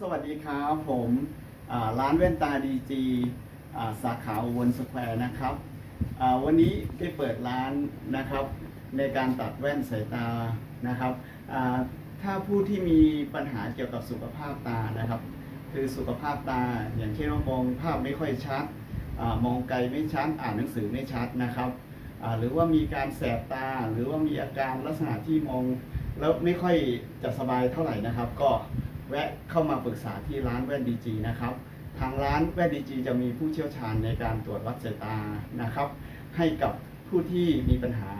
สวัสดีครับผมร้านแว่นตาดีจีสาขาอุบลสแควร์นะครับวันนี้ได้เปิดร้านนะครับในการตัดแว่นสายตานะครับถ้าผู้ที่มีปัญหาเกี่ยวกับสุขภาพตานะครับ คือสุขภาพตาอย่างเช่นว่ามองภาพไม่ค่อยชัดอมองไกลไม่ชัดอ่านหนังสือไม่ชัดนะครับหรือว่ามีการแสบตาหรือว่ามีอาการลักษณะที่มองแล้วไม่ค่อยจะสบายเท่าไหร่นะครับ ก็ แวะเข้ามาปรึกษาที่ร้านแว่นดีจีนะครับ ทางร้านแว่นดีจีจะมีผู้เชี่ยวชาญในการตรวจวัดสายตานะครับ ให้กับผู้ที่มีปัญหา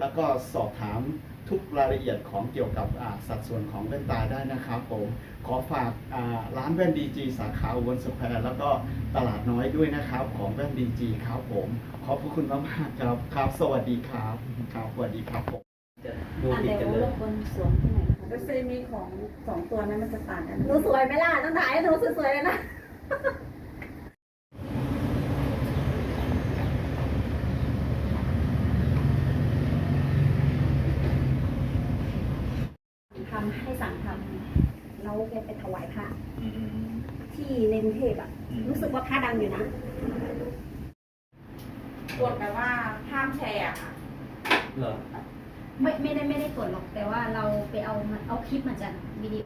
แล้วก็สอบถามทุกรายละเอียดของเกี่ยวกับสัดส่วนของแว่นตาได้นะครับผมขอฝากร้านแว่นดีจีสาขาอุบลสแควร์แล้วก็ตลาดน้อยด้วยนะครับของแว่นดีจีครับผม ขอบพระคุณมากๆครับครับ สวัสดีครับครับสวัสดีครับผม จะดูอะติดเดี๋ยวกันเลรยบกวนสวมที่ไหนอยนะคะแล้วเซมีของสองตัวนั้นมันจะต่างกันหนูสวยไหมล่ะต้องถ่ายให้หนูสวยๆเลยนะ ทำให้สั่งทำแล้วแกไปถวายพระอืม ที่ในกรุงเทพอะ อืม รู้สึกว่าพระดังอยู่นะกดแบบว่าห้ามแชร์อะค่ะ เหรอ ไม่ไม่ได้ไม่ได้กดหรอกแต่ว่าเราไปเอามาเอาคลิปมาจากวิดีโอ